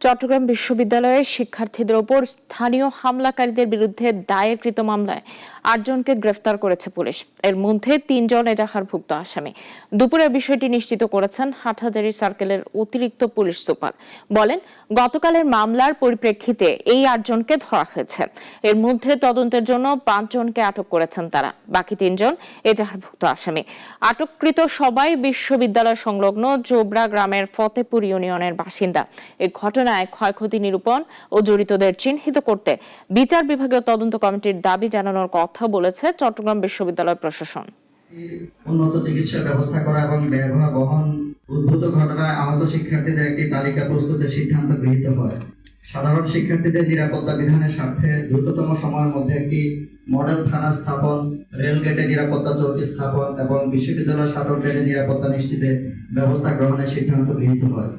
চট্টগ্রাম বিশ্ববিদ্যালয়ের শিক্ষার্থীদের ওপর স্থানীয় হামলাকারীদের বিরুদ্ধে দায়েরকৃত মামলায় আটজনকে গ্রেফতার করেছে পুলিশ। এর মধ্যে তিনজন এজাহারভুক্ত আসামি। দুপুরে বিষয়টি নিশ্চিত করেছেন হাটহাজারী সার্কেলের অতিরিক্ত পুলিশ সুপার। বলেন, গতকালের মামলার পরিপ্রেক্ষিতে এই আটজনকে ধরা হয়েছে। এর মধ্যে তদন্তের জন্য পাঁচজনকে আটক করেছেন তারা। বাকি তিনজন এজাহারভুক্ত আসামি। আটককৃত সবাই বিশ্ববিদ্যালয় সংলগ্ন জোবরা গ্রামের ফতেপুর ইউনিয়নের বাসিন্দা। এই ঘটনায় ক্ষয়ক্ষতি নিরূপণ ও জড়িতদের চিহ্নিত করতে বিচার বিভাগীয় তদন্ত কমিটির দাবি জানানোর কথা বলেছে চট্টগ্রাম বিশ্ববিদ্যালয় প্রশাসন। উন্নত চিকিৎসা ব্যবস্থা করা এবং ব্যয়ভার বহন উদ্ভূত ঘটনায় আহত শিক্ষার্থীদের একটি তালিকা প্রস্তুতের সিদ্ধান্ত গৃহীত হয়। সাধারণ শিক্ষার্থীদের নিরাপত্তা বিধানের স্বার্থে দ্রুততম সময়ের মধ্যে একটি মডেল থানা স্থাপন, রেলগেটে নিরাপত্তা চৌকি স্থাপন এবং বিশ্ববিদ্যালয় শাটল ট্রেনের নিরাপত্তা নিশ্চিতে ব্যবস্থা গ্রহণের সিদ্ধান্ত গৃহীত হয়।